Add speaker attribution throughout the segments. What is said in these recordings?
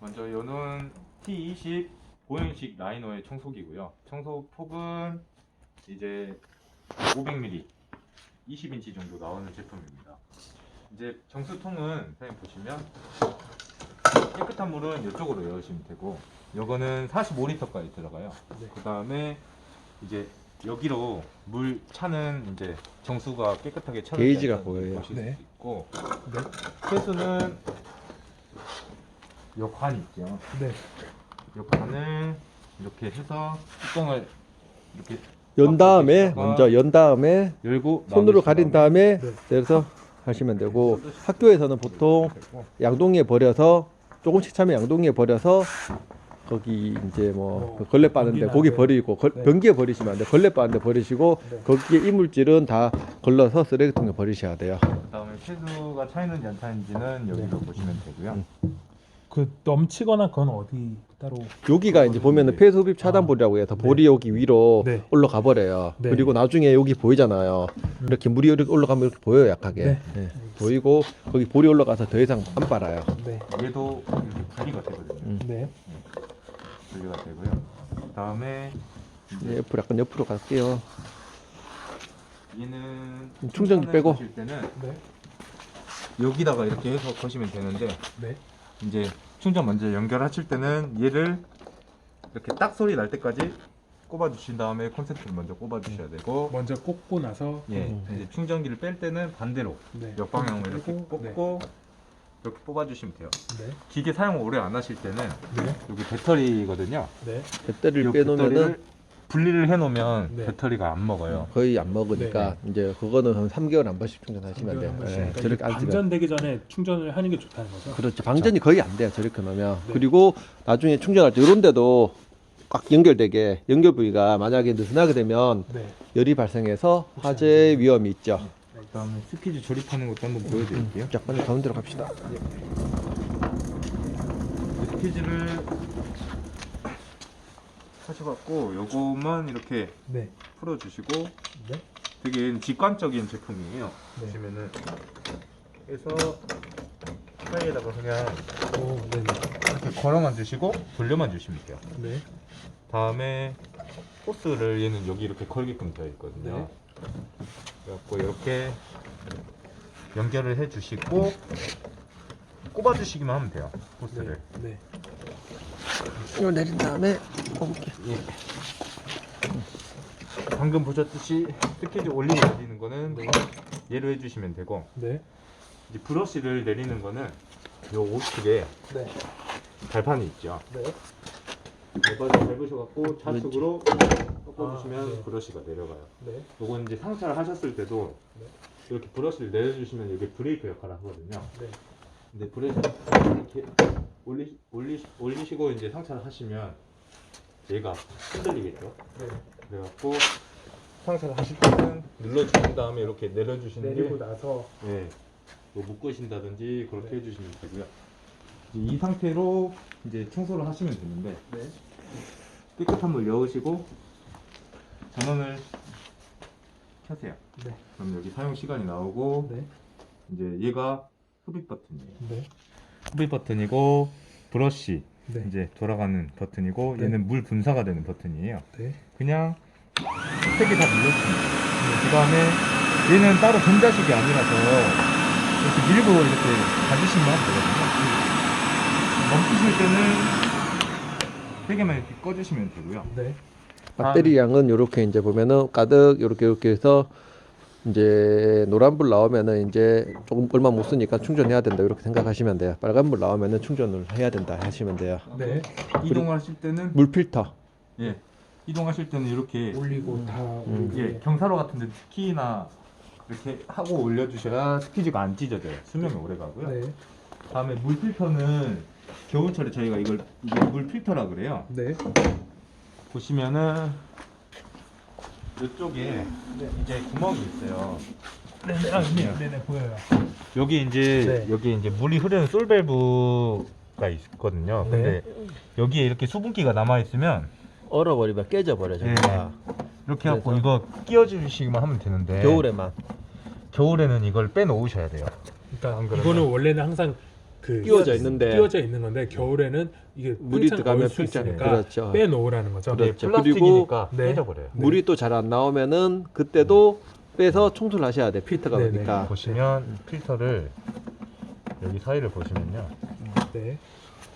Speaker 1: 먼저 요는 T20 보형식 라이너의 청소기고요. 청소 폭은 이제 500mm, 20인치 정도 나오는 제품입니다. 이제 정수통은 그냥 보시면 깨끗한 물은 이쪽으로 넣으시면 되고 요거는 45리터까지 들어가요.
Speaker 2: 네.
Speaker 1: 그 다음에 이제 여기로 물 차는 이제 정수가 깨끗하게 차는
Speaker 3: 게이지가 보여요.
Speaker 1: 보실
Speaker 2: 네.
Speaker 1: 수 있고
Speaker 2: 네.
Speaker 1: 세수는 요관 있죠.
Speaker 2: 네.
Speaker 1: 요 관을 이렇게 해서 뚜껑을 이렇게
Speaker 3: 연 다음에 먼저 연 다음에
Speaker 1: 열고
Speaker 3: 손으로 가린 다음에
Speaker 2: 네.
Speaker 3: 내려서 하시면 되고 학교에서는 보통 양동이에 버려서 조금씩 차면 양동이에 버려서 거기 이제 뭐
Speaker 2: 뭐,
Speaker 3: 걸레 빠는데 거기
Speaker 2: 네.
Speaker 3: 버리고 걸-
Speaker 2: 네.
Speaker 3: 변기에 버리시면 안 돼. 걸레 빠는데 버리시고
Speaker 2: 네.
Speaker 3: 거기에 이물질은 다 걸러서 쓰레기통에 버리셔야 돼요.
Speaker 1: 그다음에 세수가 차 있는지 안 차있는지는 여기로 보시면 되고요.
Speaker 2: 그 넘치거나 그건 어디 따로
Speaker 3: 여기가 이제 보면은 폐수 흡입 차단볼이라고 해서
Speaker 2: 네.
Speaker 3: 볼이 여기 위로
Speaker 2: 네.
Speaker 3: 올라가 버려요.
Speaker 2: 네.
Speaker 3: 그리고 나중에 여기 보이잖아요. 이렇게 물이 이렇게 올라가면 이렇게 보여요, 약하게.
Speaker 2: 네.
Speaker 3: 네. 보이고 거기 볼이 올라가서 더 이상 안 빨아요.
Speaker 2: 네.
Speaker 1: 얘도 이렇게 분리가 되거든요.
Speaker 3: 음.
Speaker 2: 네.
Speaker 1: 분리가 되고요. 그다음에
Speaker 3: 이제 옆으로 약간 옆으로 갈게요.
Speaker 1: 얘는
Speaker 3: 충전기
Speaker 1: 충전을
Speaker 3: 빼고.
Speaker 1: 하실 때는
Speaker 2: 네.
Speaker 1: 여기다가 이렇게 해서 거시면 되는데
Speaker 2: 네.
Speaker 1: 이제 충전 먼저 연결하실 때는 얘를 이렇게 딱 소리 날 때까지 꼽아 주신 다음에 콘센트를 먼저 꼽아 주셔야 되고
Speaker 2: 먼저 꽂고 나서
Speaker 1: 예
Speaker 3: 음.
Speaker 1: 이제 충전기를 뺄 때는 반대로
Speaker 2: 네.
Speaker 1: 역방향으로 이렇게
Speaker 2: 꽂고,
Speaker 1: 꽂고 이렇게 뽑아 주시면 돼요.
Speaker 2: 네.
Speaker 1: 기계 사용 오래 안 하실 때는
Speaker 2: 네.
Speaker 1: 여기 배터리거든요.
Speaker 2: 네.
Speaker 3: 배터리를
Speaker 1: 이
Speaker 3: 빼놓으면은
Speaker 1: 배터리를 분리를 해놓으면
Speaker 2: 네.
Speaker 1: 배터리가 안 먹어요.
Speaker 3: 거의 안 먹으니까 이제 그거는 한 3개월 한 번씩 충전하시면 돼요. 예,
Speaker 2: 그러니까
Speaker 3: 저렇게 안 쓰면.
Speaker 2: 방전되기 전에 충전을 하는 게 좋다는 거죠.
Speaker 3: 그렇죠. 방전이 거의 안 돼요. 저렇게 놓으면.
Speaker 2: 네.
Speaker 3: 그리고 나중에 충전할 때 이런 데도 꽉 연결되게 연결 부위가 만약에 느슨하게 되면
Speaker 2: 네.
Speaker 3: 열이 발생해서 화재 위험이 있죠.
Speaker 1: 그다음에 스퀴즈 조립하는 것도 한번 보여드릴게요.
Speaker 3: 자, 빨리 가운데로 갑시다.
Speaker 1: 스퀴즈를 하셔갖고 요것만 이렇게
Speaker 2: 네.
Speaker 1: 풀어주시고
Speaker 2: 네.
Speaker 1: 되게 직관적인 제품이에요.
Speaker 2: 네.
Speaker 1: 보시면은 해서 사이에다가 그냥
Speaker 2: 오, 네.
Speaker 1: 이렇게 걸어만 주시고 돌려만 주시면 돼요.
Speaker 2: 네.
Speaker 1: 다음에 호스를 얘는 여기 이렇게 걸게끔 되어 있거든요.
Speaker 2: 네.
Speaker 1: 그래갖고 이렇게 연결을 해주시고 꼽아주시기만 하면 돼요. 호스를.
Speaker 2: 네.
Speaker 3: 이거 내린 다음에 꼽을게.
Speaker 1: 예. 방금 보셨듯이 스케줄 올리고 내리는 거는 얘로 해주시면 되고
Speaker 2: 네.
Speaker 1: 이제 브러쉬를 내리는 거는 요 오측에
Speaker 2: 네.
Speaker 1: 발판이 있죠.
Speaker 2: 네.
Speaker 1: 발판을 밟으셔갖고 좌측으로 꺾어주시면
Speaker 2: 아, 네.
Speaker 1: 브러쉬가 내려가요.
Speaker 2: 네.
Speaker 1: 요건 이제 상차를 하셨을 때도
Speaker 2: 네.
Speaker 1: 이렇게 브러쉬를 내려주시면 이게 브레이크 역할을 하거든요.
Speaker 2: 네.
Speaker 1: 근데 브레이크 이렇게 올리, 올리, 올리시고 이제 상차를 하시면 얘가 흔들리겠죠.
Speaker 2: 네.
Speaker 1: 그래갖고 상차를 하실 때는 눌러주신 다음에 이렇게 내려주시는 게
Speaker 2: 내리고 나서
Speaker 1: 네, 뭐 묶으신다든지 그렇게 해주시면 되고요. 이제 이 상태로 이제 청소를 하시면 되는데
Speaker 2: 네.
Speaker 1: 깨끗한 물 넣으시고 전원을 켜세요.
Speaker 2: 네.
Speaker 1: 그럼 여기 사용 시간이 나오고
Speaker 2: 네.
Speaker 1: 이제 얘가 흡입 버튼이에요.
Speaker 2: 네.
Speaker 1: 흡입 버튼이고 브러쉬
Speaker 2: 네.
Speaker 1: 이제 돌아가는 버튼이고
Speaker 2: 네.
Speaker 1: 얘는 물 분사가 되는 버튼이에요.
Speaker 2: 네.
Speaker 1: 그냥 세개다 눌러줍니다. 그 다음에 얘는 따로 전자식이 아니라서 이렇게 밀고 이렇게 가주시면 되거든요. 멈추실 때는 세 개만 이렇게 꺼주시면 되고요.
Speaker 2: 네.
Speaker 3: 배터리 양은 이렇게 이제 보면은 가득 이렇게 이렇게 해서 이제 노란불 나오면은 이제 조금 얼마 못 쓰니까 충전해야 된다 이렇게 생각하시면 돼요. 빨간불 나오면은 충전을 해야 된다 하시면 돼요.
Speaker 2: 네.
Speaker 1: 이동하실 때는
Speaker 3: 물 필터.
Speaker 1: 예 이동하실 때는 이렇게
Speaker 2: 올리고 다
Speaker 3: 음.
Speaker 2: 올리고.
Speaker 1: 예 경사로 같은 데 스키나 이렇게 하고 올려 주셔야 스키즈가 안 찢어져요. 수명이 오래 가고요.
Speaker 2: 네.
Speaker 1: 다음에 물 필터는 겨울철에 저희가 이걸 이게 물 필터라 그래요.
Speaker 2: 네.
Speaker 1: 보시면은 이쪽에 이제 구멍이 있어요.
Speaker 2: 네네. 아, 네. 네네 보여요.
Speaker 1: 여기 이제
Speaker 2: 네.
Speaker 1: 여기 이제 물이 흐르는 솔밸브가 있거든요.
Speaker 2: 네.
Speaker 1: 근데 여기에 이렇게 수분기가 남아 있으면
Speaker 3: 얼어버리면 깨져버려 전부가.
Speaker 1: 이렇게 갖고
Speaker 3: 그래서?
Speaker 1: 이거 끼워주시기만 하면 되는데
Speaker 3: 겨울에만.
Speaker 1: 겨울에는 이걸 빼놓으셔야 돼요.
Speaker 2: 그러니까 이거는 원래는 항상 그
Speaker 3: 끼워져 있는데
Speaker 2: 끼워져 있는 건데 겨울에는 이게
Speaker 3: 물이 들어가면 팽창
Speaker 2: 있으니까
Speaker 3: 그렇죠.
Speaker 2: 빼놓으라는 거죠.
Speaker 3: 그렇죠.
Speaker 4: 플라스틱이니까
Speaker 2: 네.
Speaker 4: 깨져버려요.
Speaker 3: 물이 또 잘 안 나오면은 그때도 빼서 청소를 하셔야 돼 필터가
Speaker 2: 네 네.
Speaker 3: 그러니까
Speaker 4: 보시면 필터를 여기 사이를 보시면요.
Speaker 2: 네.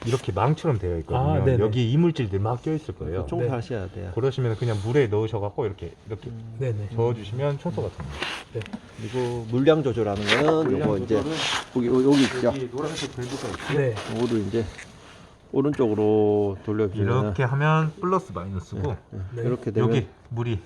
Speaker 4: 이렇게 망처럼 되어 있거든요.
Speaker 2: 아, 네네.
Speaker 4: 여기 이물질들 막 껴 있을 거예요.
Speaker 3: 청소하셔야 돼요.
Speaker 4: 그러시면 그냥 물에 넣으셔갖고 이렇게 이렇게
Speaker 2: 네네.
Speaker 4: 저어주시면 청소가 됩니다.
Speaker 3: 그리고 물량 조절하는 거는 요거 이제 여기 여기 있죠.
Speaker 4: 여기 노란색 밸브가 있고
Speaker 2: 네.
Speaker 3: 요거를 이제 오른쪽으로 돌려주면
Speaker 4: 이렇게 하면 플러스 마이너스고
Speaker 2: 네.
Speaker 3: 이렇게 되면
Speaker 4: 여기 물이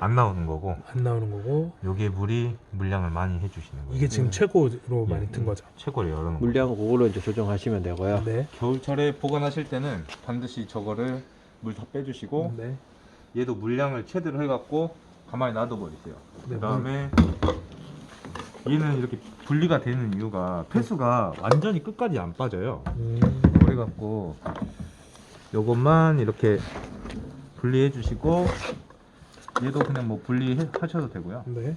Speaker 4: 안 나오는 거고
Speaker 2: 안 나오는 거고
Speaker 4: 여기에 물이 물량을 많이 해주시는 거예요.
Speaker 2: 이게 지금 최고로
Speaker 4: 예.
Speaker 2: 많이 든 거죠.
Speaker 4: 최고로 열어 놓은 거.
Speaker 3: 물량 그걸로 이제 조정하시면 되고요.
Speaker 2: 네.
Speaker 1: 겨울철에 보관하실 때는 반드시 저거를 물 다 빼주시고
Speaker 2: 네.
Speaker 1: 얘도 물량을 최대로 해갖고 가만히 놔둬버리세요.
Speaker 2: 네.
Speaker 1: 그 다음에 얘는 이렇게 분리가 되는 이유가 폐수가 완전히 끝까지 안 빠져요.
Speaker 2: 음,
Speaker 1: 그래갖고 요것만 이렇게 분리해 주시고 얘도 그냥 뭐 분리하셔도 되고요.
Speaker 2: 네.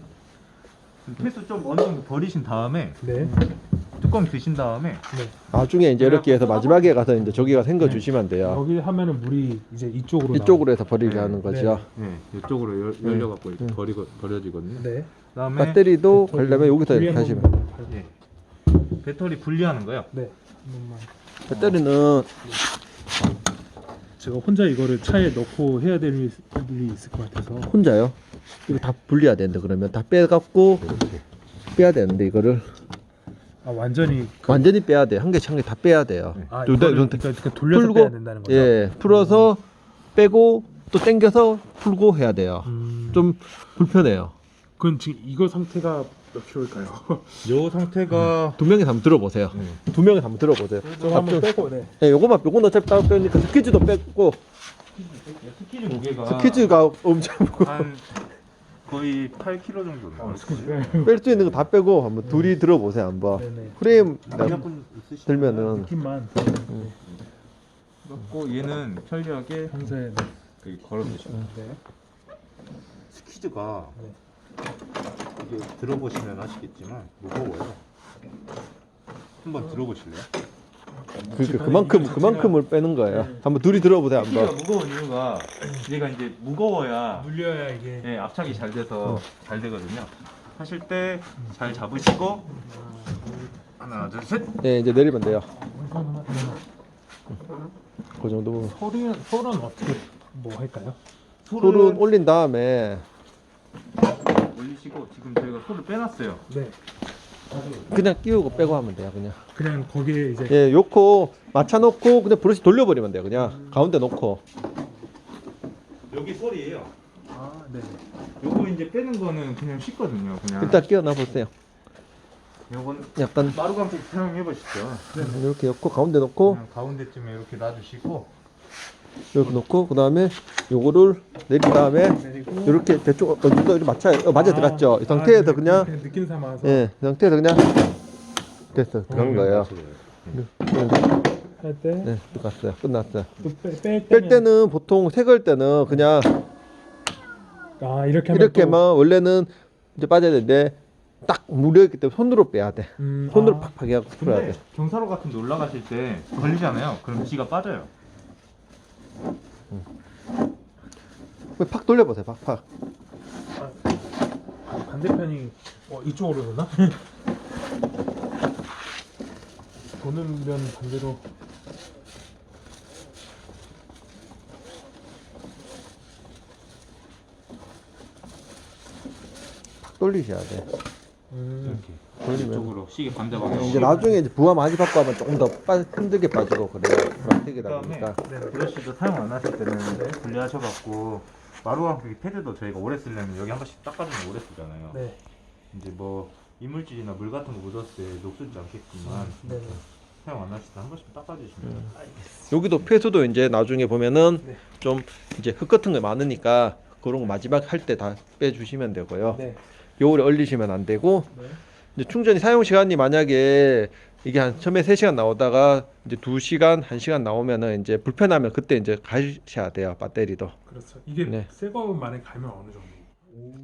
Speaker 1: 폐수 좀 어느 정도 버리신 다음에
Speaker 2: 네.
Speaker 1: 뚜껑 드신 다음에
Speaker 2: 네.
Speaker 3: 나중에 이제 이렇게 해서 마지막에 가서 이제 저기가 생겨 주시면 돼요.
Speaker 2: 여기 하면은 물이 이제 이쪽으로
Speaker 3: 이쪽으로 해서 버리게
Speaker 1: 네.
Speaker 3: 하는 거죠.
Speaker 1: 네, 이쪽으로 열, 열려갖고 이렇게
Speaker 3: 음.
Speaker 1: 버리고 버려지거든요.
Speaker 2: 네.
Speaker 1: 그다음에
Speaker 3: 배터리도 가려면 여기서 이렇게
Speaker 2: 분리
Speaker 3: 하시면.
Speaker 2: 밟-
Speaker 1: 예. 배터리 분리하는 거요.
Speaker 2: 네. 한 번만.
Speaker 3: 배터리는
Speaker 2: 제가 혼자 이거를 차에 넣고 해야 될 일이 있을 것 같아서.
Speaker 3: 혼자요. 이거 다 분리해야 되는데 그러면 다 빼갖고 빼야 되는데 이거를
Speaker 2: 아 완전히
Speaker 3: 완전히 빼야 돼. 한 개씩 한 개 다 빼야 돼요.
Speaker 2: 아
Speaker 3: 요-
Speaker 2: 이거를
Speaker 3: 요-
Speaker 2: 그러니까, 그러니까 돌려서
Speaker 3: 풀고,
Speaker 2: 빼야 된다는 거죠.
Speaker 3: 예, 풀어서 빼고 또 당겨서 풀고 해야 돼요.
Speaker 2: 음,
Speaker 3: 좀 불편해요.
Speaker 2: 그럼 지금 이거 상태가 몇 킬로일까요?
Speaker 1: 요 상태가
Speaker 3: 두 명이서 한번 들어보세요.
Speaker 1: 네.
Speaker 3: 두 명이서 한번 들어보세요.
Speaker 2: 좀 한번 빼고 네.
Speaker 3: 예, 요거만 요건 어차피 따로 빼니까 스퀴즈도 빼고
Speaker 1: 스키즈 무게가
Speaker 3: 스퀴즈가 엄청
Speaker 1: 한 거의 8kg 정도 나와요.
Speaker 3: 뺄 수 있는 거 다 빼고 한번 둘이 들어보세요 한번.
Speaker 2: 네네.
Speaker 3: 프레임 들면은
Speaker 2: 느낌만
Speaker 1: 갖고 얘는 편리하게
Speaker 2: 평소에 네.
Speaker 1: 여기 걸어두시면
Speaker 2: 네.
Speaker 4: 스퀴즈가 이게 들어보시면 아시겠지만 무거워요. 한번 들어보실래요?
Speaker 3: 그러니까 그만큼 그만큼을 빼는 거예요. 한번 둘이 들어보세요 한번.
Speaker 1: 무거운 이유가 얘가 이제 무거워야
Speaker 2: 물려야 이게
Speaker 1: 예, 압착이 잘 돼서 잘 되거든요. 하실 때 잘 잡으시고 하나 둘 셋.
Speaker 3: 네 이제 내리면 돼요. 그 정도.
Speaker 2: 소리는 소는 어떻게 뭐 할까요?
Speaker 3: 소를 올린 다음에
Speaker 1: 올리시고 지금 저희가 소를 빼놨어요.
Speaker 2: 네.
Speaker 3: 그냥 끼우고 빼고 하면 돼요 그냥.
Speaker 2: 그냥 거기에 이제
Speaker 3: 예, 요코 맞춰 놓고 그냥 브러쉬 돌려버리면 돼요 그냥 가운데 놓고.
Speaker 1: 여기 소리예요.
Speaker 2: 아, 네.
Speaker 1: 요거 이제 빼는 거는 그냥 쉽거든요. 그냥
Speaker 3: 일단 끼워놔 보세요.
Speaker 1: 요건
Speaker 3: 약간
Speaker 1: 마루감독 사용해 보시죠.
Speaker 3: 이렇게 놓고 가운데 놓고
Speaker 1: 그냥 가운데쯤에 이렇게 놔주시고
Speaker 3: 이렇게 놓고 그 다음에 요거를 내린 다음에
Speaker 2: 내리고
Speaker 3: 이렇게 대충 어, 이거 이렇게 맞춰 어, 맞아 들어갔죠. 이 상태에서
Speaker 2: 네,
Speaker 3: 그냥
Speaker 2: 느낌 삼아서
Speaker 3: 예, 이 상태에서 그냥 됐어 들어간 거예요.
Speaker 2: 할 때
Speaker 3: 네, 들어갔어요. 끝났어요.
Speaker 2: 또뺄
Speaker 3: 뺄 때는 보통 색을 때는 그냥
Speaker 2: 아 이렇게 하면
Speaker 3: 이렇게만 원래는 이제 빠져야 되는데 딱 무료했기 때문에 손으로 빼야 돼.
Speaker 2: 또, 음,
Speaker 3: 손으로
Speaker 2: 아,
Speaker 3: 팍팍 해갖고 풀어야
Speaker 1: 근데
Speaker 3: 돼.
Speaker 1: 경사로 같은 데 올라가실 때 걸리잖아요. 그럼 지가 빠져요.
Speaker 3: 팍 돌려보세요. 팍팍.
Speaker 2: 반대편이 어, 이쪽으로 도나? 도는 면 반대로
Speaker 3: 팍 돌리셔야 돼.
Speaker 2: 음,
Speaker 3: 돌리면
Speaker 1: 이쪽으로 시계 반대 방향.
Speaker 3: 이제 나중에 이제 부하 많이 받고 하면 조금 더 빠, 힘들게 빠지고 그래요.
Speaker 1: 그다음에
Speaker 3: 보니까.
Speaker 1: 브러쉬도 사용 안 하실 때는 분리하셔갖고 마루감독 패드도 저희가 오래 쓰려면 여기 한 번씩 닦아주면 오래 쓰잖아요.
Speaker 2: 네,
Speaker 1: 이제 뭐 이물질이나 물 같은 거 묻었을 때 녹슬지 않겠지만
Speaker 2: 네, 네.
Speaker 1: 사용 안 하실 때 한 번씩 닦아주시면
Speaker 3: 여기도 폐수도 이제 나중에 보면은
Speaker 2: 네.
Speaker 3: 좀 이제 흙 같은 거 많으니까 그런 거 마지막 할 때 다 빼주시면 되고요.
Speaker 2: 네,
Speaker 3: 요울에 얼리시면 안 되고
Speaker 2: 네.
Speaker 3: 이제 충전이 사용 시간이 만약에 이게 한 처음에 3시간 나오다가 이제 2시간, 1시간 나오면은 이제 불편하면 그때 이제 가셔야 돼요. 배터리도.
Speaker 2: 그렇죠. 이게
Speaker 3: 네.
Speaker 2: 새 거만에 가면 어느 정도? 오,